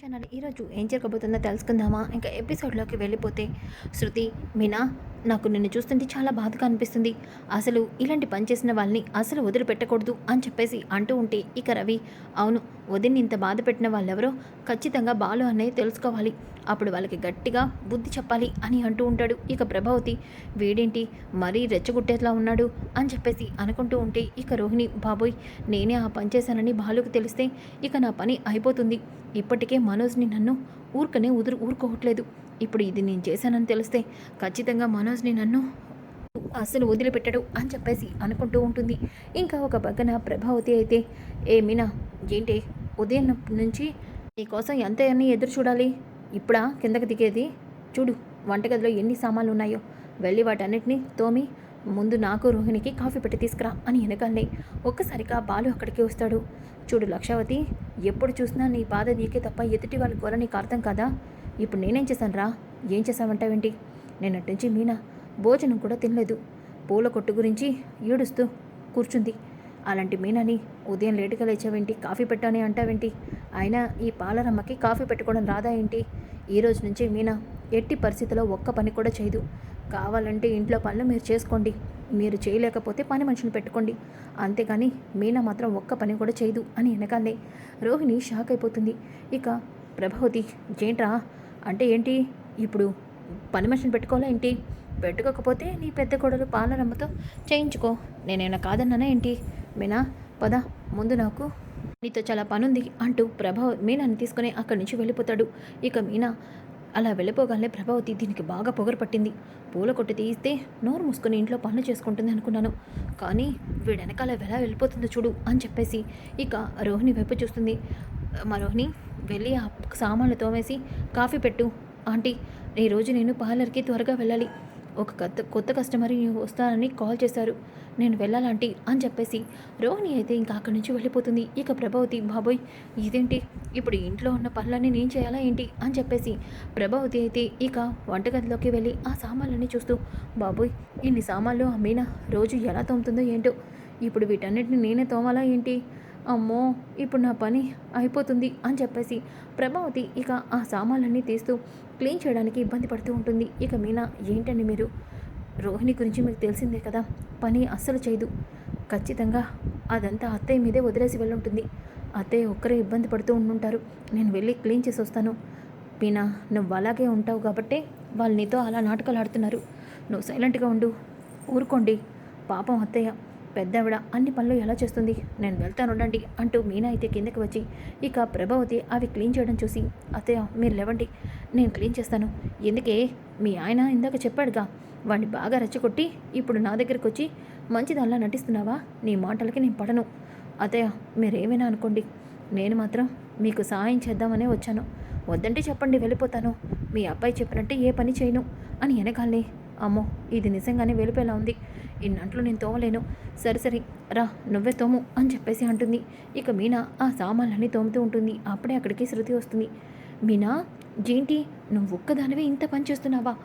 Channel ఈరోజు ఏం జరగబోతుందో తెలుసుకుందామా? ఇంకా ఎపిసోడ్లోకి వెళ్ళిపోతే శృతి మీనా నాకు నిన్ను చూస్తుంటే చాలా బాధగా అనిపిస్తుంది. అసలు ఇలాంటి పని చేసిన వాళ్ళని అసలు వదిలిపెట్టకూడదు అని చెప్పేసి అంటూ ఉంటే ఇక రవి అవును వదిన్ని ఇంత బాధ పెట్టిన వాళ్ళెవరో? ఖచ్చితంగా బాలు అనేది తెలుసుకోవాలి. అప్పుడు వాళ్ళకి గట్టిగా బుద్ధి చెప్పాలి అని అంటూ ఉంటాడు. ఇక ప్రభావతి వీడేంటి? మరీ రెచ్చగొట్టేట్లా ఉన్నాడు? అని చెప్పేసి అనుకుంటూ ఉంటే ఇక రోహిణి బాబోయ్ నేనే ఆ పని చేశానని బాలుకు తెలిస్తే ఇక నా పని అయిపోతుంది. ఇప్పటికే మనోజ్ని నన్ను ఊరుకనే ఉదురు ఊరుకోవట్లేదు. ఇప్పుడు ఇది నేను చేశానని తెలిస్తే ఖచ్చితంగా మనోజ్ని నన్ను అసలు వదిలిపెట్టడు అని చెప్పేసి అనుకుంటూ ఉంటుంది. ఇంకా ఒక పక్కన ప్రభావతి అయితే ఏ మీనా ఏంటి ఉదయం నుంచి నీకోసం ఎంత ఎదురు చూడాలి. ఇప్పుడా కిందకి దిగేది? చూడు వంటగదిలో ఎన్ని సామాన్లు ఉన్నాయో వెళ్ళి వాటన్నిటిని తోమి ముందు నాకు రోహిణికి కాఫీ పెట్టి తీసుకురా అని వెనకాలే ఒక్కసారిగా బాలు అక్కడికి వస్తాడు. చూడు లక్షావతి ఎప్పుడు చూసినా నీ బాధ నీకే తప్ప ఎదుటి వాళ్ళ గోల నీకు అర్థం కాదా? ఇప్పుడు నేనేం చేశాను రా ఏం చేశావంటావేంటి? నిన్నటి నుంచి మీనా భోజనం కూడా తినలేదు. పూల కొట్టు గురించి ఏడుస్తూ కూర్చుంది. అలాంటి మీనాని ఉదయం లేటుగా లేచావేంటి? కాఫీ పెట్టాని అంటావేంటి? అయినా ఈ పాలరమ్మకి కాఫీ పెట్టుకోవడం రాదా ఏంటి? ఈ రోజు నుంచి మీనా ఎట్టి పరిస్థితిలో ఒక్క పని కూడా చేయదు. కావాలంటే ఇంట్లో పనులు మీరు చేసుకోండి. మీరు చేయలేకపోతే పని మనిషిని పెట్టుకోండి. అంతేగాని మీనా మాత్రం ఒక్క పని కూడా చేయదు అని వెనకాలే రోహిణి షాక్ అయిపోతుంది. ఇక ప్రభావతి ఏంట్రా? అంటే ఏంటి? ఇప్పుడు పని మనిషిని పెట్టుకోవాలా ఏంటి? పెట్టుకోకపోతే నీ పెద్ద కొడలు పాలరమ్మతో చేయించుకో. నేనైనా కాదన్నానా ఏంటి? మీనా పద ముందు నాకు. నీతో చాలా పనుంది అంటూ ప్రభావ మీనాని తీసుకుని అక్కడి నుంచి వెళ్ళిపోతాడు. ఇక మీనా అలా వెళ్ళిపోగానే ప్రభావతి దీనికి బాగా పొగరు పట్టింది. పూల కొట్టి తీస్తే నోరు మూసుకొని ఇంట్లో పనులు చేసుకుంటుంది అనుకున్నాను. కానీ వీడెనకాల వెనకాల ఎలా వెళ్ళిపోతుందో చూడు అని చెప్పేసి ఇక రోహిణి వైపు చూస్తుంది. మా రోహిణి వెళ్ళి ఆ సామాన్లు తోమేసి కాఫీ పెట్టు. ఆంటీ ఈరోజు నేను పార్లర్కి త్వరగా వెళ్ళాలి. ఒక కొత్త కొత్త కస్టమర్ వస్తానని కాల్ చేశారు. నేను వెళ్ళాలంటే అని చెప్పేసి రోహిణి అయితే ఇంకా అక్కడి నుంచి వెళ్ళిపోతుంది. ఇక ప్రభావతి బాబోయ్ ఇదేంటి? ఇప్పుడు ఇంట్లో ఉన్న పనులన్నీ నేను చేయాలా ఏంటి? అని చెప్పేసి ప్రభావతి అయితే ఇక వంటగదిలోకి వెళ్ళి ఆ సామాన్లన్నీ చూస్తూ బాబోయ్ ఇన్ని సామాన్లు అమ్మీనా మీనా రోజు ఎలా తోముతుందో ఏంటో? ఇప్పుడు వీటన్నిటిని నేనే తోమాలా ఏంటి? అమ్మో ఇప్పుడు నా పని అయిపోతుంది అని చెప్పేసి ప్రభావతి ఇక ఆ సామాన్లన్నీ తీస్తూ క్లీన్ చేయడానికి ఇబ్బంది పడుతూ ఉంటుంది. ఇక మీనా ఏంటండి మీరు? రోహిణి గురించి మీకు తెలిసిందే కదా? పని అస్సలు చేయదు. ఖచ్చితంగా అదంతా అత్తయ్య మీదే వదిలేసి వెళ్ళుంటుంది. అత్తయ్య ఒక్కరే ఇబ్బంది పడుతూ ఉండుంటారు. నేను వెళ్ళి క్లీన్ చేసి వస్తాను. పీనా నువ్వు అలాగే ఉంటావు కాబట్టే వాళ్ళు నీతో అలా నాటకాలు ఆడుతున్నారు నువ్వు సైలెంట్గా ఉండు. ఊరుకోండి. పాపం అత్తయ్య పెద్దవిడ అన్ని పనులు ఎలా చేస్తుంది? నేను వెళ్తాను ఉండండి అంటూ మీనా అయితే కిందకి వచ్చి ఇక ప్రభావతి అవి క్లీన్ చేయడం చూసి అత్తయ్య మీరు లేవండి నేను క్లీన్ చేస్తాను. ఎందుకే? మీ ఆయన ఇందాక చెప్పాడుగా వాణ్ణి బాగా రెచ్చగొట్టి ఇప్పుడు నా దగ్గరికి వచ్చి మంచిదల్లా నటిస్తున్నావా? నీ మాటలకి నేను పడను. అతయ్య మీరేమైనా అనుకోండి. నేను మాత్రం మీకు సహాయం చేద్దామనే వచ్చాను. వద్దంటే చెప్పండి వెళ్ళిపోతాను. మీ అబ్బాయి చెప్పినట్టే ఏ పని చేయను అని వెనకాలే అమ్మో ఇది నిజంగానే వెళ్ళిపోయేలా ఉంది. ఇన్నంట్లో నేను తోమలేను. సరే సరే రా నువ్వే తోము అని చెప్పేసి అంటుంది. ఇక మీనా ఆ సామాన్లన్నీ తోముతూ ఉంటుంది. అప్పుడే అక్కడికి శృతి వస్తుంది. మీనా జేంటి నువ్వు ఒక్కదానివే ఇంత పని చేస్తున్నావా?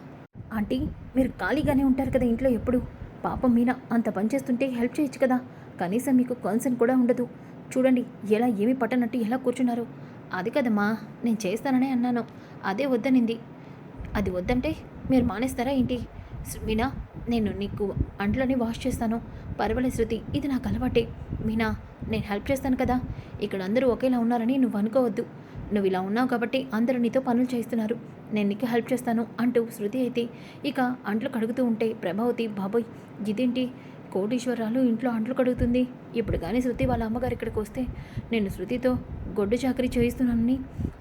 ఆంటీ మీరు ఖాళీగానే ఉంటారు కదా ఇంట్లో ఎప్పుడు? పాపం మీనా అంత పని చేస్తుంటే హెల్ప్ చేయొచ్చు కదా. కనీసం మీకు కన్సర్న్ కూడా ఉండదు. చూడండి ఎలా ఏమి పట్టనట్టు ఎలా కూర్చున్నారు. అది కదమ్మా నేను చేస్తాననే అన్నాను. అదే వద్దనింది. అది వద్దంటే మీరు మానేస్తారా ఏంటి? మీనా నేను నీకు అంట్లోనే వాష్ చేస్తాను. పర్వాలే శృతి ఇది నాకు అలవాటే. మీనా నేను హెల్ప్ చేస్తాను కదా. ఇక్కడ అందరూ ఒకేలా ఉన్నారని నువ్వు అనుకోవద్దు. నువ్వు ఇలా ఉన్నావు కాబట్టి అందరూ నీతో పనులు చేస్తున్నారు. నేను నీకు హెల్ప్ చేస్తాను అంటూ శృతి అయితే ఇక అంట్లు కడుగుతూ ఉంటే ప్రభావతి బాబోయ్ ఇదేంటి? కోటీశ్వరాలు ఇంట్లో అంట్లు కడుగుతుంది. ఇప్పుడు కానీ శృతి వాళ్ళ అమ్మగారు ఇక్కడికి వస్తే నేను శృతితో గొడ్డు చాకరీ చేయిస్తున్నానని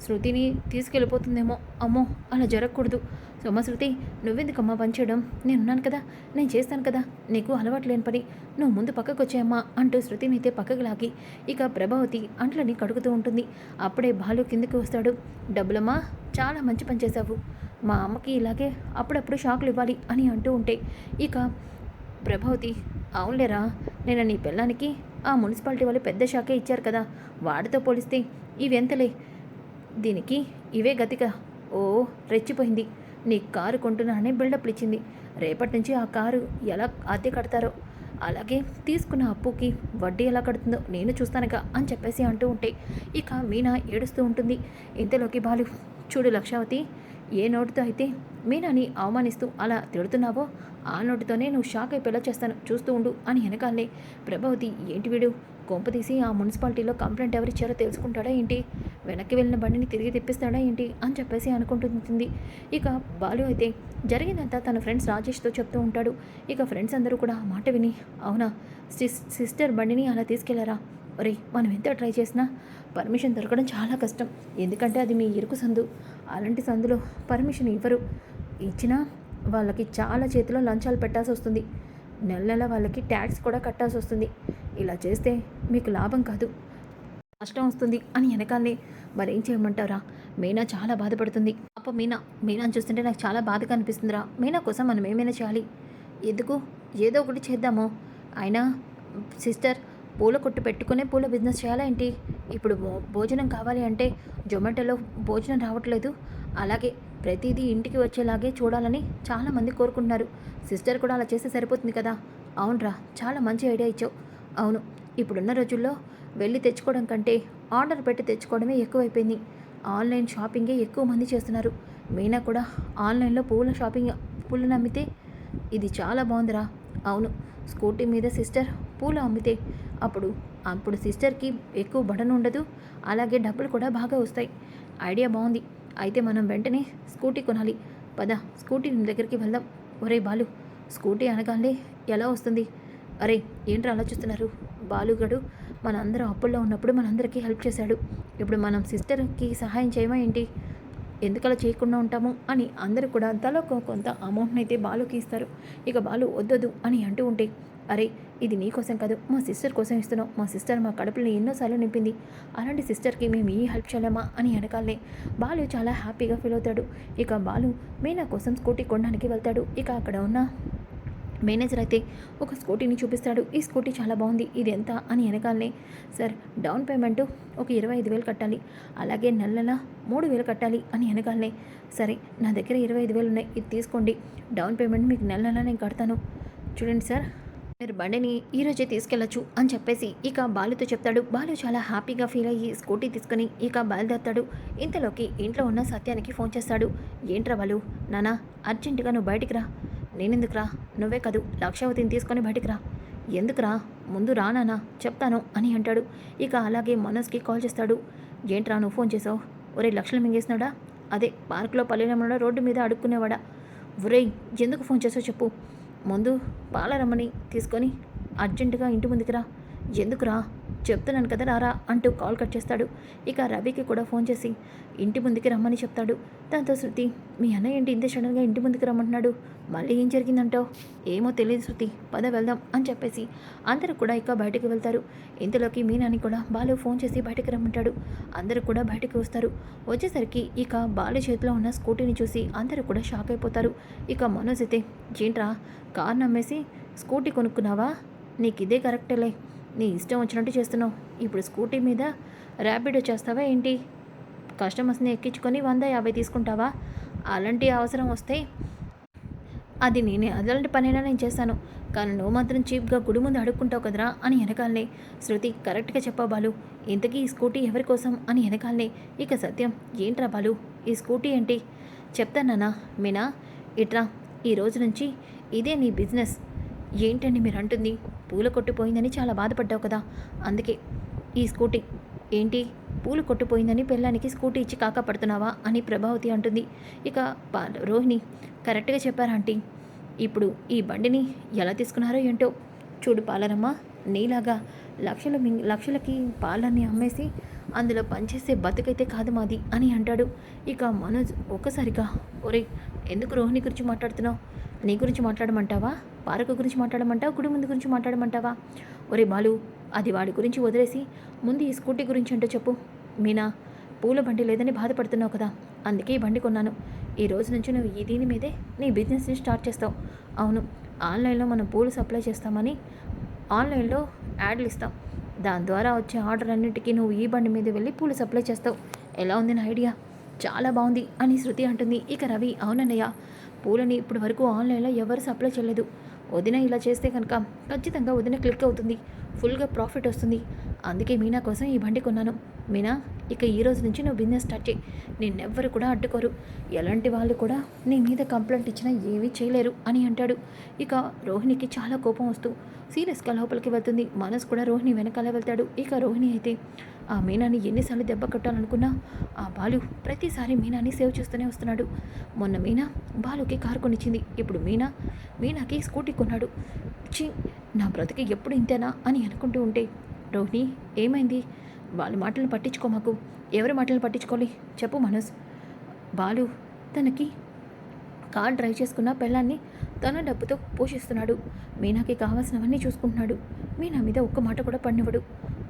శృతిని తీసుకెళ్ళిపోతుందేమో అమ్మో అలా జరగకూడదు. సోమ శృతి నువ్వెందుకమ్మా పని చేయడం నేనున్నాను కదా నేను చేస్తాను కదా నీకు అలవాటు లేని పని. నువ్వు ముందు పక్కకు వచ్చాయమ్మా అంటూ శృతిని అయితే పక్కకు లాగి ఇక ప్రభావతి అంట్లని కడుగుతూ ఉంటుంది. అప్పుడే బాలు కిందకి వస్తాడు. డబ్బులమ్మా చాలా మంచి పని చేశావు. మా అమ్మకి ఇలాగే అప్పుడప్పుడు షాకులు ఇవ్వాలి అని అంటూ ఉంటే ఇక ప్రభావతి అవునులేరా నేను నీ పిల్లానికి ఆ మున్సిపాలిటీ వాళ్ళు పెద్ద షాకే ఇచ్చారు కదా వాడితో పోలిస్తే ఇవెంతలే దీనికి ఇవే గతిక. ఓ రెచ్చిపోయింది. నీ కారు కొంటున్నానని బిల్డప్లు ఇచ్చింది. రేపటి నుంచి ఆ కారు ఎలా అద్దె కడతారో? అలాగే తీసుకున్న అప్పుకి వడ్డీ ఎలా కడుతుందో నేను చూస్తానుగా అని చెప్పేసి అంటూ ఉంటే ఇక మీనా ఏడుస్తూ ఉంటుంది. ఇంతలోకి బాలు చూడు లక్షావతి ఏ నోటితో అయితే మీనాని అవమానిస్తూ అలా తిడుతున్నావో ఆ నోటితోనే నువ్వు షాక్ అయిపోయేలా చేస్తాను చూస్తూ ఉండు అని వెనకాలే ప్రభావతి ఏంటి వీడు? కొంపతీసి ఆ మున్సిపాలిటీలో కంప్లైంట్ ఎవరిచ్చారో తెలుసుకుంటాడా ఏంటి? వెనక్కి వెళ్ళిన బండిని తిరిగి తెప్పిస్తాడా ఏంటి? అని చెప్పేసి అనుకుంటుంది ఇక బాలు అయితే జరిగిందంతా తన ఫ్రెండ్స్ రాజేష్తో చెప్తూ ఉంటాడు. ఇక ఫ్రెండ్స్ అందరూ కూడా ఆ మాట విని అవునా? సిస్ సిస్టర్ బండిని అలా తీసుకెళ్ళారా? ఒరే మనం ఎంత ట్రై చేసినా పర్మిషన్ దొరకడం చాలా కష్టం. ఎందుకంటే అది మీ ఇరుకు సందు. అలాంటి సందులో పర్మిషన్ ఇవ్వరు. ఇచ్చినా వాళ్ళకి చాలా చేతిలో లంచాలు పెట్టాల్సి వస్తుంది నెల నెల వాళ్ళకి ట్యాక్స్ కూడా కట్టాల్సి వస్తుంది. ఇలా చేస్తే మీకు లాభం కాదు. నష్టం వస్తుంది అని వెనకాలనే మరేం చేయమంటారా మీనా చాలా బాధపడుతుంది. అప్ప మీనా మీనాని చూస్తుంటే నాకు చాలా బాధగా అనిపిస్తుందిరా. మీనా కోసం మనం ఏమైనా చేయాలి? ఎందుకు? ఏదో ఒకటి చేద్దాము. అయినా సిస్టర్ పూల కొట్టు పెట్టుకునే పూల బిజినెస్ చేయాలా ఏంటి? ఇప్పుడు భోజనం కావాలి అంటే జొమాటోలో భోజనం రావట్లేదు. అలాగే ప్రతిదీ ఇంటికి వచ్చేలాగే చూడాలని చాలామంది కోరుకుంటున్నారు. సిస్టర్ కూడా అలా చేస్తే సరిపోతుంది కదా? అవునరా చాలా మంచి ఐడియా ఇచ్చావు. అవును ఇప్పుడున్న రోజుల్లో వెళ్ళి తెచ్చుకోవడం కంటే ఆర్డర్ పెట్టి తెచ్చుకోవడమే ఎక్కువైపోయింది. ఆన్లైన్ షాపింగే ఎక్కువ మంది చేస్తున్నారు. మీనా కూడా ఆన్లైన్లో పూల షాపింగ్ పూలను అమ్మితే ఇది చాలా బాగుందిరా. అవును స్కూటీ మీద సిస్టర్ పూలు అమ్మితే అప్పుడు అప్పుడు సిస్టర్కి ఎక్కువ బటన్ ఉండదు అలాగే డబ్బులు కూడా బాగా వస్తాయి. ఐడియా బాగుంది. అయితే మనం వెంటనే స్కూటీ కొనాలి. పద స్కూటీ నీ దగ్గరికి వెళ్దాం. ఒరే బాలు స్కూటీ అనగానే ఎలా వస్తుంది? అరే ఏంట్రా అలా చూస్తున్నారు బాలుగడు మనందరం అప్పుల్లో ఉన్నప్పుడు మనందరికీ హెల్ప్ చేశాడు. ఇప్పుడు మనం సిస్టర్కి సహాయం చేయమా ఏంటి? ఎందుకలా చేయకుండా ఉంటాము? అని అందరూ కూడా తలో కొంత అమౌంట్ని అయితే బాలుకి ఇస్తారు. ఇక బాలు వద్దదు అని అంటూ ఉంటే అరే ఇది నీకోసం కాదు మా సిస్టర్ కోసం ఇస్తున్నాం మా సిస్టర్ మా కడుపుని ఎన్నోసార్లు నింపింది. అలాంటి సిస్టర్కి మేము ఏ హెల్ప్ చేయలేమా అని వెనకాలనే బాలు చాలా హ్యాపీగా ఫీల్ అవుతాడు. ఇక బాలు మీనా కోసం స్కూటీ కొనడానికి వెళ్తాడు. ఇక అక్కడ ఉన్న మేనేజర్ అయితే ఒక స్కూటీని చూపిస్తాడు. ఈ స్కూటీ చాలా బాగుంది. ఇది ఎంత అని వెనకాలనే సార్ డౌన్ పేమెంట్ ఒక ఇరవై ఐదు వేలు కట్టాలి. అలాగే నెల నెల మూడు వేలు కట్టాలి అని వెనకాలనే సరే నా దగ్గర ఇరవై ఐదు వేలు ఉన్నాయి. ఇది తీసుకోండి. డౌన్ పేమెంట్ మీకు నెల నెల నేను కడతాను. చూడండి సార్. మీరు బండిని ఈ రోజే తీసుకెళ్ళచ్చు అని చెప్పేసి ఇక బాలుతో చెప్తాడు. బాలు చాలా హ్యాపీగా ఫీల్ అయ్యి స్కూటీ తీసుకుని ఇక బయలుదేరుతాడు. ఇంతలోకి ఇంట్లో ఉన్న సత్యానికి ఫోన్ చేస్తాడు. ఏంట్రా బాలు? నానా అర్జెంటుగా నువ్వు బయటికి రా. నేనెందుకురా? నువ్వే కాదు. లక్షవతిని తీసుకొని బయటికి రా. ఎందుకురా? ముందు రా నానా చెప్తాను అని అంటాడు. ఇక అలాగే మనోజ్కి కాల్ చేస్తాడు. ఏంట్రా నువ్వు ఫోన్ చేసావు? ఒరే లక్షలు మింగేసినాడా? అదే పార్కులో పల్లెనమ్మడా రోడ్డు మీద అడుక్కునేవాడా? ఒరేయ్ ఎందుకు ఫోన్ చేసావు చెప్పు. ముందు పాలరమ్మని తీసుకొని అర్జెంటుగా ఇంటి ముందుకు రా. ఎందుకురా? చెప్తున్నాను కదా రారా అంటూ కాల్ కట్ చేస్తాడు. ఇక రవికి కూడా ఫోన్ చేసి ఇంటి ముందుకి రమ్మని చెప్తాడు. దాంతో శృతి మీ అన్నయ్య ఏంటి ఇంత సడన్గా ఇంటి ముందుకు రమ్మంటున్నాడు? మళ్ళీ ఏం జరిగిందంటావు? ఏమో తెలియదు శృతి పద వెళ్దాం అని చెప్పేసి అందరూ కూడా ఇక బయటకు వెళ్తారు. ఇంతలోకి మీనాని కూడా బాలు ఫోన్ చేసి బయటకు రమ్మంటాడు. అందరూ కూడా బయటకు వస్తారు. వచ్చేసరికి ఇక బాలు చేతిలో ఉన్న స్కూటీని చూసి అందరూ కూడా షాక్ అయిపోతారు. ఇక మనోజ్ అయితే ఏంట్రా కార్ నమ్మేసి స్కూటీ కొనుక్కున్నావా? నీకు ఇదే కరెక్టేలే. నీ ఇష్టం వచ్చినట్టు చేస్తున్నావు. ఇప్పుడు స్కూటీ మీద ర్యాపిడో చేస్తావా ఏంటి? కస్టమర్స్ని ఎక్కించుకొని వంద యాభై తీసుకుంటావా? అలాంటి అవసరం వస్తే అది నేనే అలాంటి పనైనా నేను చేస్తాను. కానీ నువ్వు మాత్రం చీప్గా గుడి ముందు అడుక్కుంటావు కదరా అని వెనకాలనే. శృతి కరెక్ట్గా చెప్పా బాలు. ఇంతకీ ఈ స్కూటీ ఎవరి కోసం అని వెనకాలనే. ఇక సత్యం ఏంట్రా బాలు? ఈ స్కూటీ ఏంటి? చెప్తానా మీనా ఇట్రా ఈ రోజు నుంచి ఇదే నీ బిజినెస్. ఏంటండి మీరు అంటుంది పూల కొట్టిపోయిందని చాలా బాధపడ్డావు కదా. అందుకే ఈ స్కూటీ. ఏంటి? పూలు కొట్టిపోయిందని పెళ్ళానికి స్కూటీ ఇచ్చి కాకా పడుతున్నావా అని ప్రభావతి అంటుంది. ఇక రోహిణి కరెక్ట్గా చెప్పారా ఆంటీ. ఇప్పుడు ఈ బండిని ఎలా తీసుకున్నారో ఏంటో చూడు పాలరమ్మ. నీలాగా లక్షల మింగ్ లక్షలకి పాలన్నీ అమ్మేసి అందులో పనిచేసే బతుకైతే కాదు మాది అని అంటాడు. ఇక మనోజ్ ఒక్కసారిగా ఒరే ఎందుకు రోహిణి గురించి మాట్లాడుతున్నావు? నీ గురించి మాట్లాడమంటావా? పార్కు గురించి మాట్లాడమంటావా? గుడి ముందు గురించి మాట్లాడమంటావా? ఒరే బాలు అది వాడి గురించి వదిలేసి ముందు ఈ స్కూటీ గురించి అంటే చెప్పు. మీనా పూల బండి లేదని బాధపడుతున్నావు కదా అందుకే ఈ బండి కొన్నాను. ఈ రోజు నుంచి నువ్వు ఈ దీని మీదే నీ బిజినెస్ని స్టార్ట్ చేస్తావు. అవును ఆన్లైన్లో మనం పూలు సప్లై చేస్తామని ఆన్లైన్లో యాడ్లు ఇస్తాం. దాని ద్వారా వచ్చే ఆర్డర్ అన్నిటికీ నువ్వు ఈ బండి మీద వెళ్ళి పూలు సప్లై చేస్తావు. ఎలా ఉంది నా ఐడియా? చాలా బాగుంది అని శృతి అంటుంది. ఇక రవి అవునన్నయ్య పూలని ఇప్పటి వరకు ఆన్లైన్లో ఎవరు సప్లై చేయలేదు. వదిన ఇలా చేస్తే కనుక ఖచ్చితంగా వదిన క్లిక్ అవుతుంది. ఫుల్గా ప్రాఫిట్ వస్తుంది. అందుకే మీనా కోసం ఈ బండి కొన్నాను. మీనా ఇక ఈ రోజు నుంచి నువ్వు బిజినెస్ స్టార్ట్ చేయి. నిన్నెవ్వరు కూడా అడ్డుకోరు. ఎలాంటి వాళ్ళు కూడా నీ మీద కంప్లైంట్ ఇచ్చినా ఏమీ చేయలేరు అని అంటాడు. ఇక రోహిణికి చాలా కోపం వస్తూ సీరియస్గా లోపలికి వెళ్తుంది. మనస్ కూడా రోహిణి వెనకాల వెళ్తాడు. ఇక రోహిణి అయితే ఆ మీనాని ఎన్నిసార్లు దెబ్బ కొట్టాలనుకున్నా ఆ బాలు ప్రతిసారి మీనాని సేవ్ చేస్తూనే వస్తున్నాడు. మొన్న మీనా బాలుకి కారు కొనిచ్చింది. ఇప్పుడు మీనా మీనాకి స్కూటీ కొన్నాడు. ఛీ నా బ్రతికి ఎప్పుడు ఇంతేనా? అని అనుకుంటూ ఉంటే రోహిణి ఏమైంది? వాళ్ళ మాటలు పట్టించుకో మాకు. ఎవరి మాటలు పట్టించుకోవాలి? చెప్పు మనోజ్. బాలు తనకి కార్ డ్రైవ్ చేసుకున్న పెళ్ళాన్ని తన డబ్బుతో పోషిస్తున్నాడు. మీనాకి కావాల్సినవన్నీ చూసుకుంటున్నాడు. మీనా మీద ఒక్క మాట కూడా పడినవాడు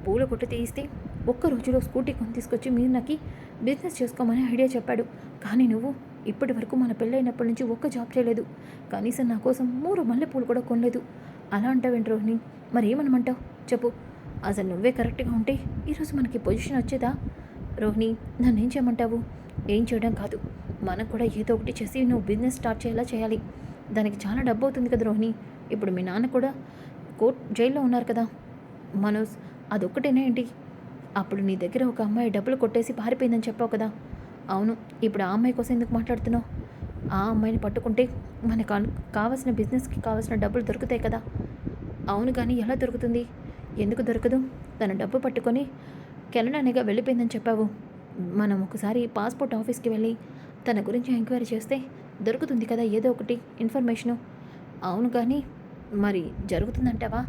పూల కొట్టు తీయిస్తే ఒక్క రోజులో స్కూటీ కొని తీసుకొచ్చి మీనాకి బిజినెస్ చేసుకోమని ఐడియా చెప్పాడు. కానీ నువ్వు ఇప్పటి వరకు మన పెళ్ళైనప్పటి నుంచి ఒక్క జాబ్ చేయలేదు. కనీసం నా కోసం మూడు మల్లెపూలు కూడా కొనలేదు. అలా అంటావేంటి రోహిణి మరి ఏమనమంటావు చెప్పు. అసలు నువ్వే కరెక్ట్గా ఉంటే ఈరోజు మనకి పొజిషన్ వచ్చేదా? రోహిణి నన్ను ఏం చేయమంటావు? ఏం చేయడం కాదు. మనకు కూడా ఏదో ఒకటి చేసి నువ్వు బిజినెస్ స్టార్ట్ చేయాలా చేయాలి. దానికి చాలా డబ్బు అవుతుంది కదా రోహిణి. ఇప్పుడు మీ నాన్న కూడా కోర్ట్ జైల్లో ఉన్నారు కదా. మనోజ్ అదొక్కటేనా ఏంటి? అప్పుడు నీ దగ్గర ఒక అమ్మాయి డబ్బులు కొట్టేసి పారిపోయిందని చెప్పావు కదా. అవును ఇప్పుడు ఆ అమ్మాయి కోసం ఎందుకు మాట్లాడుతున్నావు? ఆ అమ్మాయిని పట్టుకుంటే మనకు కావాల్సిన బిజినెస్కి కావాల్సిన డబ్బులు దొరుకుతాయి కదా. అవును కానీ ఎలా దొరుకుతుంది? ఎందుకు దొరకదు? తన డబ్బు పట్టుకొని కెనడానిగా వెళ్ళిపోయిందని చెప్పావు. మనం ఒకసారి పాస్పోర్ట్ ఆఫీస్కి వెళ్ళి తన గురించి ఎంక్వైరీ చేస్తే దొరుకుతుంది కదా ఏదో ఒకటి ఇన్ఫర్మేషను. అవును కానీ మరి జరుగుతుందంటావా?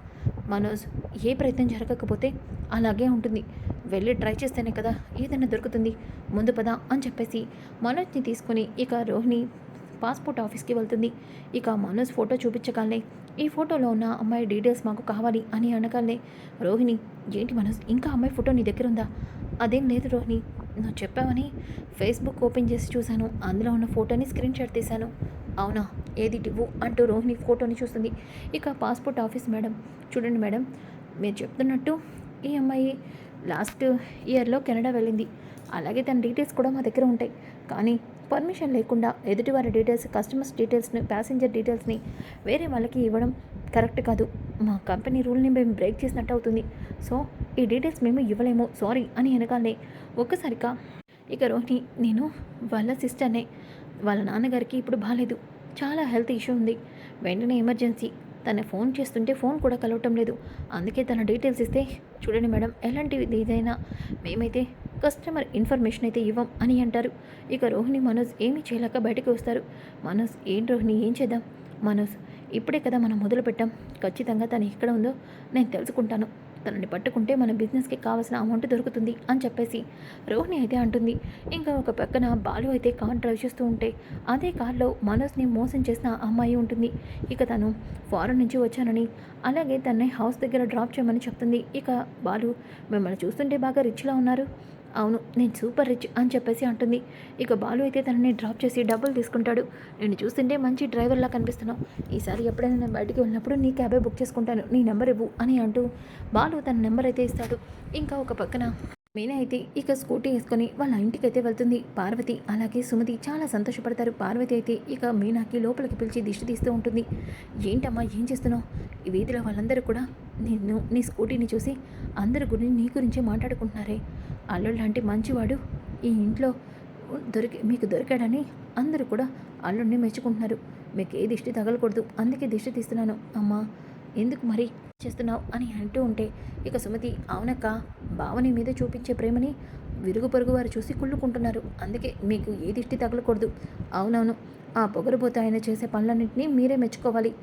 మనోజ్ ఏ ప్రయత్నం జరగకపోతే అలాగే ఉంటుంది. వెళ్ళి ట్రై చేస్తేనే కదా ఏదైనా దొరుకుతుంది. ముందు పదా అని చెప్పేసి మనోజ్ని తీసుకొని ఇక రోహిణి పాస్పోర్ట్ ఆఫీస్కి వెళ్తుంది. ఇక మనోజ్ ఫోటో చూపించగలనే. ఈ ఫోటోలో ఉన్న అమ్మాయి డీటెయిల్స్ మాకు కావాలి అని అనగానే రోహిణి ఏంటి మనోజ్ ఇంకా అమ్మాయి ఫోటో నీ దగ్గర ఉందా? అదేం లేదు రోహిణి నువ్వు చెప్పావని ఫేస్బుక్ ఓపెన్ చేసి చూశాను. అందులో ఉన్న ఫోటోని స్క్రీన్ షాట్ తీశాను. అవునా ఏది ఇవ్వు అంటూ రోహిణి ఫోటోని చూస్తుంది. ఇక పాస్పోర్ట్ ఆఫీస్ మేడం చూడండి మేడం మీరు చెప్తున్నట్టు ఈ అమ్మాయి లాస్ట్ ఇయర్లో కెనడా వెళ్ళింది. అలాగే తన డీటెయిల్స్ కూడా మా దగ్గర ఉంటాయి. కానీ పర్మిషన్ లేకుండా ఎదుటివారి డీటెయిల్స్ కస్టమర్స్ డీటెయిల్స్ని ప్యాసింజర్ డీటెయిల్స్ని వేరే వాళ్ళకి ఇవ్వడం కరెక్ట్ కాదు. మా కంపెనీ రూల్ని మేము బ్రేక్ చేసినట్టు అవుతుంది. సో ఈ డీటెయిల్స్ మేము ఇవ్వలేము. సారీ అని వెనకాలే ఒక్కసారిగా ఇక రోహిణి నేను వాళ్ళ సిస్టర్నే వాళ్ళ నాన్నగారికి ఇప్పుడు బాగాలేదు చాలా హెల్త్ ఇష్యూ ఉంది. వెంటనే ఎమర్జెన్సీ తన ఫోన్ చేస్తుంటే ఫోన్ కూడా కలవటం లేదు. అందుకే తన డీటెయిల్స్ ఇస్తే చూడండి మేడం ఎలాంటిది ఏదైనా మేమైతే కస్టమర్ ఇన్ఫర్మేషన్ అయితే ఇవ్వం అని అంటారు. ఇక రోహిణి మనోజ్ ఏమీ చేయలేక బయటకు వస్తారు. మనోజ్ ఏం రోహిణి ఏం చేద్దాం? మనోజ్ ఇప్పుడే కదా మనం మొదలుపెట్టాం. ఖచ్చితంగా తను ఎక్కడ ఉందో నేను తెలుసుకుంటాను. తనని పట్టుకుంటే మన బిజినెస్కి కావాల్సిన అమౌంట్ దొరుకుతుంది అని చెప్పేసి రోహిణి అయితే అంటుంది. ఇంకా ఒక పక్కన బాలు అయితే కార్ డ్రైవ్ చేస్తూ ఉంటే అదే కార్లో మనోజ్ని మోసం చేసిన అమ్మాయి ఉంటుంది. ఇక తను ఫారెన్ నుంచి వచ్చానని అలాగే తనని హౌస్ దగ్గర డ్రాప్ చేయమని చెప్తుంది. ఇక బాలు మిమ్మల్ని చూస్తుంటే బాగా రిచ్లా ఉన్నారు. అవును నేను సూపర్ రిచ్ అని చెప్పేసి అంటుంది. ఇక బాలు అయితే తనని డ్రాప్ చేసి డబ్బులు తీసుకుంటాడు. నేను చూస్తుంటే మంచి డ్రైవర్లా కనిపిస్తున్నావు. ఈసారి ఎప్పుడైనా నేను బయటికి వెళ్ళినప్పుడు నీ క్యాబే బుక్ చేసుకుంటాను. నీ నెంబర్ ఇవ్వు అని అంటూ బాలు తన నెంబర్ అయితే ఇస్తాడు. ఇంకా ఒక పక్కన మీనా అయితే ఇక స్కూటీ వేసుకొని వాళ్ళ ఇంటికి అయితే వెళ్తుంది. పార్వతి అలాగే సుమతి చాలా సంతోషపడతారు. పార్వతి అయితే ఇక మీనాకి లోపలికి పిలిచి దిష్టి తీస్తూ ఉంటుంది. ఏంటమ్మా ఏం చేస్తున్నావు? ఈ వీధిలో వాళ్ళందరూ కూడా నిన్ను నీ స్కూటీని చూసి అందరి గురించి నీ గురించే మాట్లాడుకుంటున్నారే. అల్లుడు లాంటి మంచివాడు. ఈ ఇంట్లో దొరికి మీకు దొరికాడని అందరూ కూడా అల్లుడిని మెచ్చుకుంటున్నారు. మీకు ఏ దిష్టి తగలకూడదు. అందుకే దిష్టి తీస్తున్నాను. అమ్మా ఎందుకు మరి చేస్తున్నావు అని అంటూ ఉంటే ఇక సుమతి అవునక్క భావని మీద చూపించే ప్రేమని విరుగు పొరుగు వారు చూసి కుళ్ళుకుంటున్నారు. అందుకే మీకు ఏ దిష్టి తగలకూడదు. అవునవును ఆ పొగరుబోత ఆయన చేసే పనులన్నింటినీ మీరే మెచ్చుకోవాలి.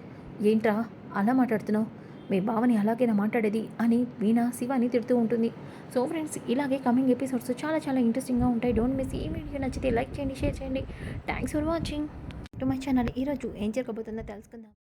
ఏంట్రా అలా మాట్లాడుతున్నావు? మీ భావని అలాగేనా మాట్లాడేది అని వీణా శివాని తిడుతూ ఉంటుంది. సో ఫ్రెండ్స్ ఇలాగే కమింగ్ ఎపిసోడ్స్ చాలా చాలా ఇంట్రెస్టింగ్గా ఉంటాయి. డోంట్ మిస్ ఈ వీడియో నచ్చితే లైక్ చేయండి షేర్ చేయండి. Thanks for watching to my channel ఈరోజు ఏం జరగబోతుందో తెలుసుకుందాం.